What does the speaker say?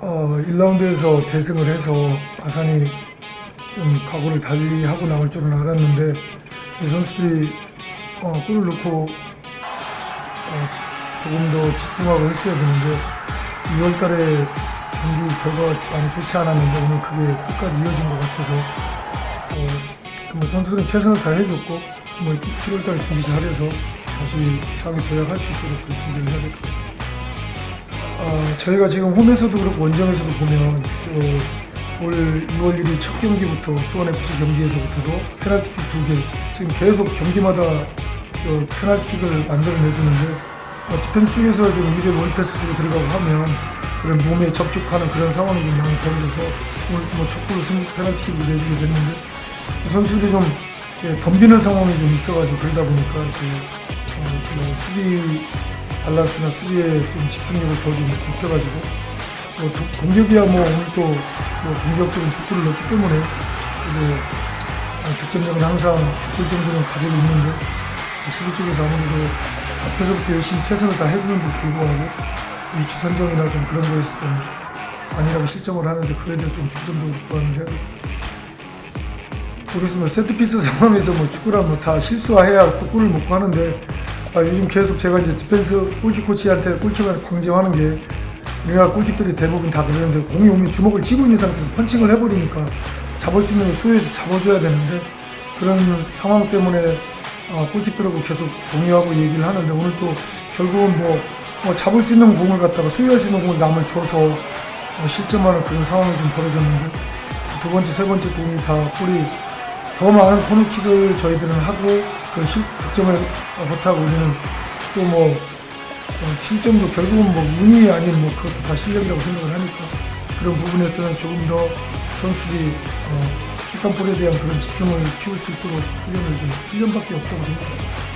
어, 1라운드에서 대승을 해서 아산이 좀 각오를 달리 하고 나올 줄은 알았는데 저희 선수들이 어, 골을 넣고 어, 조금 더 집중하고 했어야 되는데 2월 달에 경기 결과가 많이 좋지 않았는데 오늘 그게 끝까지 이어진 것 같아서 어, 뭐 선수들은 최선을 다해줬고 뭐 7월 달에 준비 잘해서 다시 상위 도약할 수 있도록 그 준비를 해야 될 것 같습니다. 아, 저희가 지금 홈에서도 그렇고 원정에서도 보면 저올 2월 1일 첫 경기부터 수원FC 경기에서부터도 페널티킥 두 개. 지금 계속 경기마다 저 페널티킥을 만들어내주는데 어, 디펜스 쪽에서 좀 2대 원패스 주고 들어가고 하면 그런 몸에 접촉하는 그런 상황이 좀 많이 벌어져서 오늘 뭐 촉구로 승 페널티킥을 내주게 됐는데 선수들이 좀 덤비는 상황이 좀 있어가지고 그러다 보니까 그, 어, 뭐 수비 밸런스나 수비에 좀 집중력을 더 좀 높여가지고 뭐 도- 공격이야 뭐 오늘 또뭐 공격들은 두 골을 넣기 때문에 그래도 어, 득점력은 항상 두골 정도는 가지고 있는데 그 수비 쪽에서 아무래도 앞에서부터 열심히 최선을 다 해주는데 불구하고 위치 선정이나 좀 그런 거에서 좀 아니라고 실점을 하는데 그에 대해서 좀 중점적으로 보완을 해야 될것 같아요. 그래서 뭐 세트피스 상황에서 뭐 축구랑 뭐다 실수해야 또 골을 먹고 하는데 아, 요즘 계속 제가 이제 디펜스 골키 코치한테 골키만 강조하는 게 우리나라 골키들이 대부분 다 그러는데 공이 오면 주먹을 쥐고 있는 상태에서 펀칭을 해버리니까 잡을 수 있는 수에서 잡아줘야 되는데 그런 상황 때문에 아, 골키들하고 계속 동의하고 얘기를 하는데 오늘 또 결국은 뭐, 뭐 잡을 수 있는 공을 갖다가 소유할 수 있는 공을 남을 줘서 어, 실점하는 그런 상황이 좀 벌어졌는데 두 번째, 세 번째 공이 다 골이 더 많은 코너킥을 저희들은 하고 그 실, 득점을 못하고 우리는 또뭐 실점도 결국은 뭐 운이 아닌 뭐 그것도 다 실력이라고 생각을 하니까 그런 부분에서는 조금 더 선수들이 어, 세컨볼에 대한 그런 집중을 키울 수 있도록 훈련을 좀 훈련밖에 없다고 생각합니다.